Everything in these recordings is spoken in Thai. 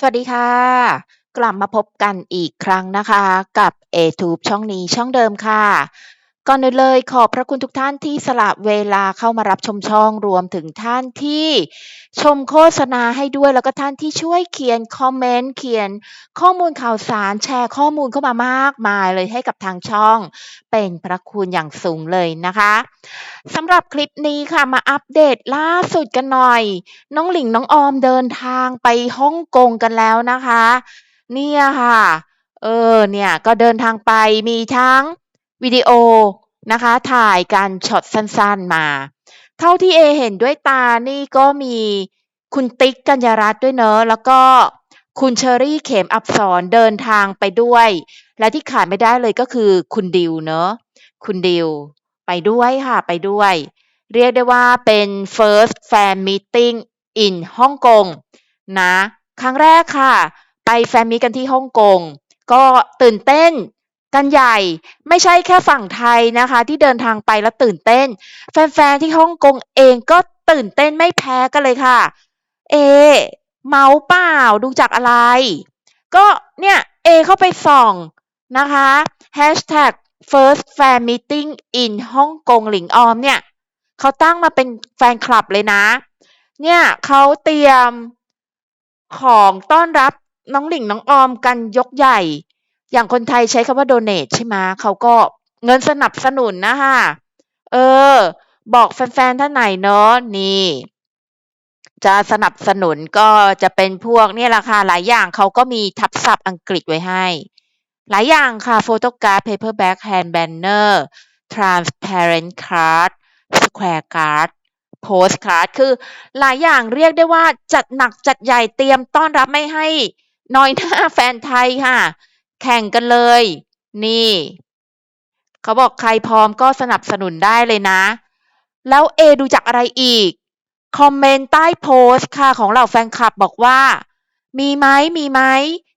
สวัสดีค่ะ กลับมาพบกันอีกครั้งนะคะ กับ ATube ช่องนี้ช่องเดิมค่ะ ก่อนอื่นเลยขอบพระคุณทุกท่านที่สละเวลาเข้ามารับชมช่องรวมถึงท่านที่ชมโฆษณาให้ด้วยแล้วก็ท่านที่ช่วยเขียนคอมเมนต์เขียนข้อมูลข่าวสารแชร์ข้อมูลเข้ามามากมายเลยให้กับทางช่อง เป็นพระคุณอย่างสูงเลยนะคะสำหรับคลิปนี้ค่ะมาอัปเดตล่าสุดกันหน่อย น้องหลิงน้องออมเดินทางไปฮ่องกงกันแล้วนะคะ เนี่ยค่ะ เออเนี่ยก็เดินทางไปมีทั้ง วิดีโอนะคะถ่ายการช็อตสั้นๆมา เท่าที่เอเห็นด้วยตานี่ก็มีคุณติ๊กกัญญารัตน์ด้วยเนอะแล้วก็คุณเชอรี่เข็มอับสรเดินทางไปด้วย และที่ขาดไม่ได้เลยก็คือคุณดิวเนอะคุณดิวไปด้วยค่ะไปด้วย เรียกได้ว่าเป็น first fan meeting in ฮ่องกงนะ ครั้งแรกค่ะ ไปแฟนมีกันที่ฮ่องกง ก็ตื่นเต้น กันใหญ่ไม่ใช่แค่ฝั่งไทยนะคะ ที่เดินทางไปแล้วตื่นเต้น แฟนๆที่ฮ่องกงเองก็ตื่นเต้นไม่แพ้กันเลยค่ะ เอ เมาเปล่าดูจากอะไร ก็เนี่ยเอเข้าไปส่องนะคะ hashtag first fan meeting in ฮ่องกงหลิงออมเนี่ยเขาตั้งมาเป็นแฟนคลับเลยนะ เนี่ยเขาเตรียมของต้อนรับน้องหลิงน้องออมกันยกใหญ่ อย่างคนไทยใช้คำว่า donate ใช่ไหมเขาก็เงินสนับสนุนนะคะเออ บอกแฟนๆท่านไหนเนาะนี่ จะสนับสนุนก็จะเป็นพวกนี่แหละค่ะหลายอย่างเขาก็มีทับศัพท์อังกฤษไว้ให้ หลายอย่างค่ะโฟโต้การ์ด paperback hand banner transparent card square card postcard คือหลายอย่างเรียกได้ว่าจัดหนักจัดใหญ่เตรียมต้อนรับไม่ให้น้อยหน้าแฟนไทยค่ะ แข่งกันเลย นี่ เขาบอกใครพร้อมก็สนับสนุนได้เลยนะ แล้วเอดูจากอะไรอีก คอมเมนต์ใต้โพสต์ค่ะของเหล่าแฟนคลับบอกว่า มีไหมมีไหม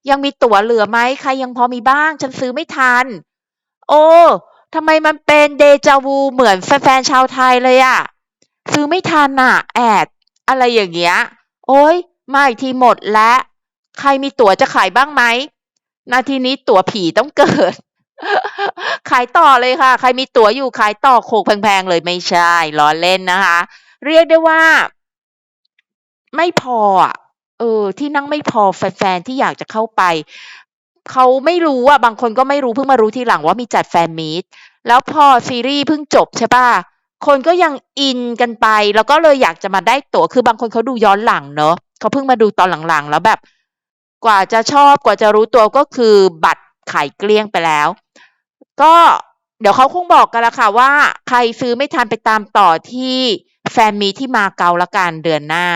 ยังมีตั๋วเหลือไหมใครยังพอมีบ้าง ฉันซื้อไม่ทัน โอ้ทำไมมันเป็นเดจาวูเหมือนแฟนๆชาวไทยเลยอะซื้อไม่ทันอะแอด อะไรอย่างเงี้ย โอ้ยมาอีกทีหมดแล้ว ใครมีตั๋วจะขายบ้างไหม นาทีนี้ตั๋วผีต้องเกิด ขายต่อเลยค่ะ ใครมีตั๋วอยู่ขายต่อโขกแพงๆเลยไม่ใช่ล้อเล่นนะคะ เรียกได้ว่า ไม่พอเออ ที่นั่งไม่พอแฟนๆที่อยากจะเข้าไปเขาไม่รู้อะบางคนก็ไม่รู้เพิ่งมารู้ทีหลังว่ามีจัดแฟนมีตแล้วพอซีรีส์เพิ่งจบใช่ป่ะคนก็ยังอินกันไป แล้วก็เลยอยากจะมาได้ตั๋วคือบางคนเขาดูย้อนหลังเนอะเขาเพิ่งมาดูตอนหลังๆ แล้วแบบ กว่าจะชอบกว่าจะรู้ตัวก็คือบัตรขายเกลี้ยงไปแล้ว ก็เดี๋ยวเขาคงบอกกันละค่ะว่าใครซื้อไม่ทันไปตามต่อที่แฟนมีที่มาเกาละกันเดือนหน้า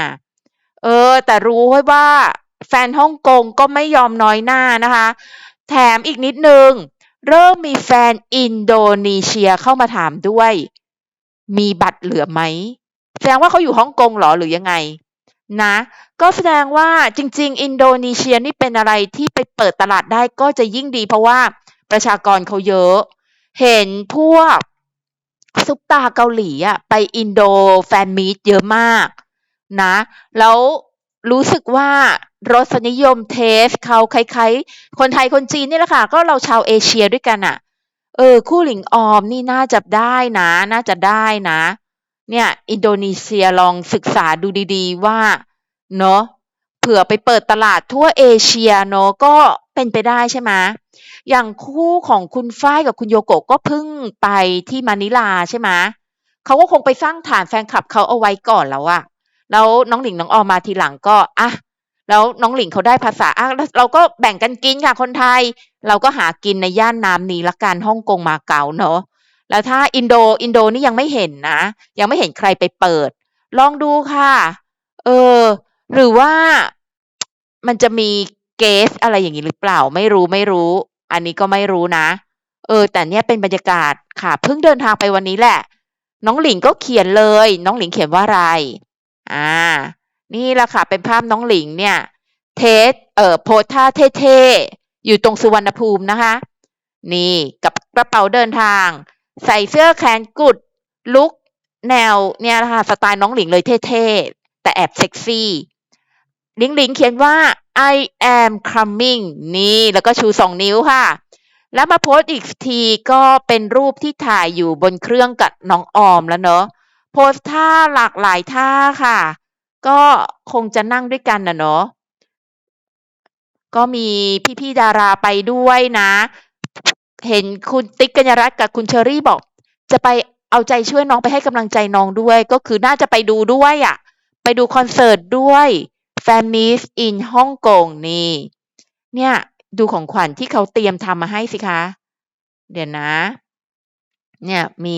เออ แต่รู้ไว้ว่าแฟนฮ่องกงก็ไม่ยอมน้อยหน้านะคะ แถมอีกนิดนึง เริ่มมีแฟนอินโดนีเซียเข้ามาถามด้วย มีบัตรเหลือไหม แสดงว่าเขาอยู่ฮ่องกงหรอหรือยังไง นะ ก็แสดงว่าจริง ๆ อินโดนีเซียนี่เป็นอะไรที่ไปเปิดตลาดได้ก็จะยิ่งดี เพราะว่าประชากรเขาเยอะ เห็นพวกซุปตาเกาหลีอะไปอินโดแฟนมีตเยอะมากนะ แล้วรู้สึกว่ารสนิยมเทสเขาคล้ายๆ คนไทยคนจีนนี่แหละค่ะ ก็เราชาวเอเชียด้วยกันอะเออ คู่หลิงออมนี่น่าจะได้นะ น่าจะได้นะ เนี่ย อินโดนีเซียลองศึกษาดูดีๆว่าเนาะเผื่อไปเปิดตลาดทั่วเอเชียเนาะก็เป็นไปได้ใช่ไหมอย่างคู่ของคุณฝ้ายกับคุณโยโกะก็เพิ่งไปที่มะนิลาใช่ไหมเขาก็คงไปสร้างฐานแฟนคลับเขาเอาไว้ก่อนแล้วอะแล้วน้องหลิงน้องออมมาทีหลังก็อะแล้วน้องหลิงเขาได้ภาษาอะเราก็แบ่งกันกินค่ะคนไทย เราก็หากินในย่านน้ำนี้ละกันฮ่องกงมาเก๊าเนาะ แล้วถ้าอินโดอินโดนี่ยังไม่เห็นนะ ยังไม่เห็นใครไปเปิด ลองดูค่ะ เออ หรือว่ามันจะมีเกสอะไรอย่างนี้หรือเปล่า ไม่รู้ไม่รู้ อันนี้ก็ไม่รู้นะ เออ แต่เนี้ยเป็นบรรยากาศค่ะ เพิ่งเดินทางไปวันนี้แหละ น้องหลิงก็เขียนเลย น้องหลิงเขียนว่าอะไร อ่า นี่แหละค่ะ เป็นภาพน้องหลิงเนี่ย เทส เอ่อ โพท่าเท่ๆ อยู่ตรงสุวรรณภูมินะคะ นี่กับกระเป๋าเดินทาง ใส่เสื้อแขนกุดลุกแนวเนี่ยนะคะสไตล์น้องหลิงเลยเท่ๆ แต่แอบเซ็กซี่หลิงหลิงเขียนว่า I am coming นี่ แล้วก็ชูสองนิ้วค่ะ แล้วมาโพสต์อีกทีก็เป็นรูปที่ถ่ายอยู่บนเครื่องกับน้องออมแล้วเนอะโพสต์ท่าหลากหลายท่าค่ะ ก็คงจะนั่งด้วยกันนะเนอะก็มีพี่ๆดาราไปด้วยนะ เห็นคุณติ๊กกัญญารัตน์กับคุณเชอรี่บอก จะไปเอาใจช่วยน้องไปให้กำลังใจน้องด้วย ก็คือน่าจะไปดูด้วยอะ่ะ ไปดูคอนเสิร์ตด้วยแฟนมิสอินฮ่องกงนี่ เนี่ยดูของขวัญที่เขาเตรียมทำมาให้สิคะ เดี๋ยวนะ เนี่ยมี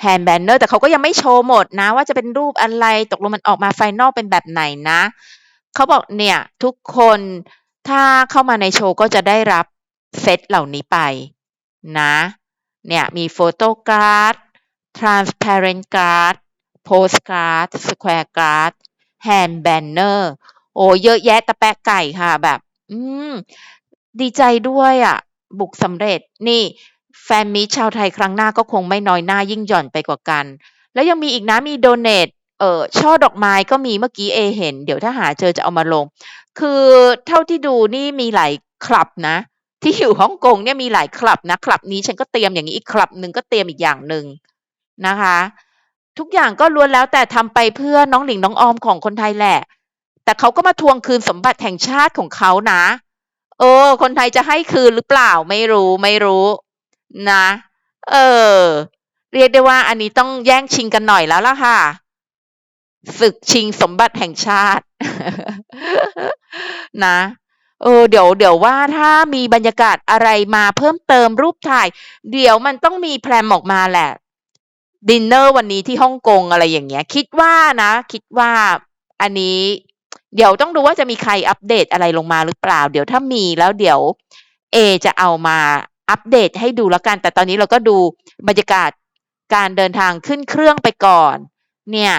แฮนด์แบนเนอร์แต่เขาก็ยังไม่โชว์หมดนะ ว่าจะเป็นรูปอะไรตกลงมันออกมาไฟนอลเป็นแบบไหนนะ เขาบอกเนี่ย ทุกคนถ้าเข้ามาในโชว์ก็จะได้รับเซตเหล่านี้ไป นะ เนี่ยมีโฟโต้การ์ด transparent card postcard square card hand banner โอ้เยอะแยะตะแปะไก่ค่ะแบบ อืม ดีใจด้วยอะ่ะ บุกสำเร็จนี่ แฟนมีชาวไทยครั้งหน้าก็คงไม่น้อยหน้ายิ่งหย่อนไปกว่ากัน แล้วยังมีอีกนะมีโดเนทเอ่อช่อดอกไม้ก็มีเมื่อกี้เอเห็น เดี๋ยวถ้าหาเจอจะเอามาลง คือเท่าที่ดูนี่มีหลายคลับนะ ที่อยู่ฮ่องกงเนี่ยมีหลายคลับนะคลับนี้ฉันก็เตรียมอย่างนี้อีกคลับหนึ่งก็เตรียมอีกอย่างหนึ่งนะคะ ทุกอย่างก็ล้วนแล้วแต่ทำไปเพื่อน้องหลิงน้องออมของคนไทยแหละ แต่เขาก็มาทวงคืนสมบัติแห่งชาติของเขานะ เออ คนไทยจะให้คืนหรือเปล่าไม่รู้ไม่รู้นะ เออ เรียกได้ว่าอันนี้ต้องแย่งชิงกันหน่อยแล้วล่ะค่ะศึกชิงสมบัติแห่งชาติ นะ เออเดี๋ยวเดี๋ยวว่าถ้ามีบรรยากาศอะไรมาเพิ่มเติมรูปถ่าย เดี๋ยวมันต้องมีแพลนออกมาแหละดินเนอร์วันนี้ที่ฮ่องกงอะไรอย่างเงี้ย คิดว่านะ คิดว่าอันนี้ เดี๋ยวต้องดูว่าจะมีใครอัปเดตอะไรลงมาหรือเปล่า เดี๋ยวถ้ามีแล้วเดี๋ยวเอจะเอามาอัปเดตให้ดูแล้วกัน แต่ตอนนี้เราก็ดูบรรยากาศการเดินทางขึ้นเครื่องไปก่อน เนี่ย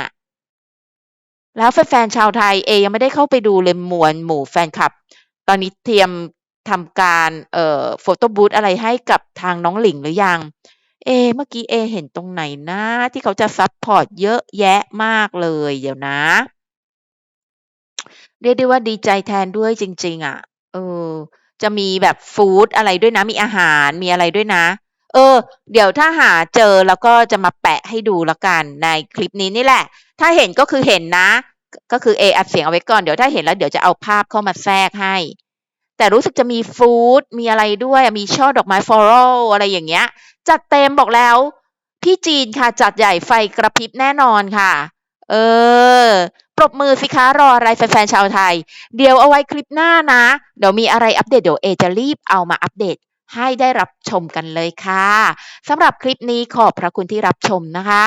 แล้วแฟนๆชาวไทยเอยังไม่ได้เข้าไปดูเลยมวลหมู่แฟนคลับ ตอนนี้เตรียมทำการเอ่อโฟโต้บูธอะไรให้กับทางน้องหลิงหรือยัง เอ เมื่อกี้เอเห็นตรงไหนนะ ที่เขาจะซัพพอร์ตเยอะแยะมากเลย เดี๋ยวนะ เรียกได้ว่าดีใจแทนด้วยจริง ๆอะ เออ จะมีแบบฟู้ดอะไรด้วยนะ มีอาหารมีอะไรด้วยนะ เออ เดี๋ยวถ้าหาเจอแล้วก็จะมาแปะให้ดูแล้วกันในคลิปนี้นี่แหละ ถ้าเห็นก็คือเห็นนะ ก็คือเออัดเสียงเอาไว้ก่อนเดี๋ยวถ้าเห็นแล้วเดี๋ยวจะเอาภาพเข้ามาแทรกให้ แต่รู้สึกจะมีฟู้ดมีอะไรด้วยมีช่อดอกไม้ฟลอรัลอะไรอย่างเงี้ย จัดเต็มบอกแล้วพี่จีนค่ะจัดใหญ่ไฟกระพริบแน่นอนค่ะ เออ ปรบมือสิคะรออะไรแฟนๆชาวไทย เดี๋ยวเอาไว้คลิปหน้านะ เดี๋ยวมีอะไรอัปเดตเดี๋ยวเอจะรีบเอามาอัปเดตให้ได้รับชมกันเลยค่ะสำหรับคลิปนี้ขอบพระคุณที่รับชมนะคะ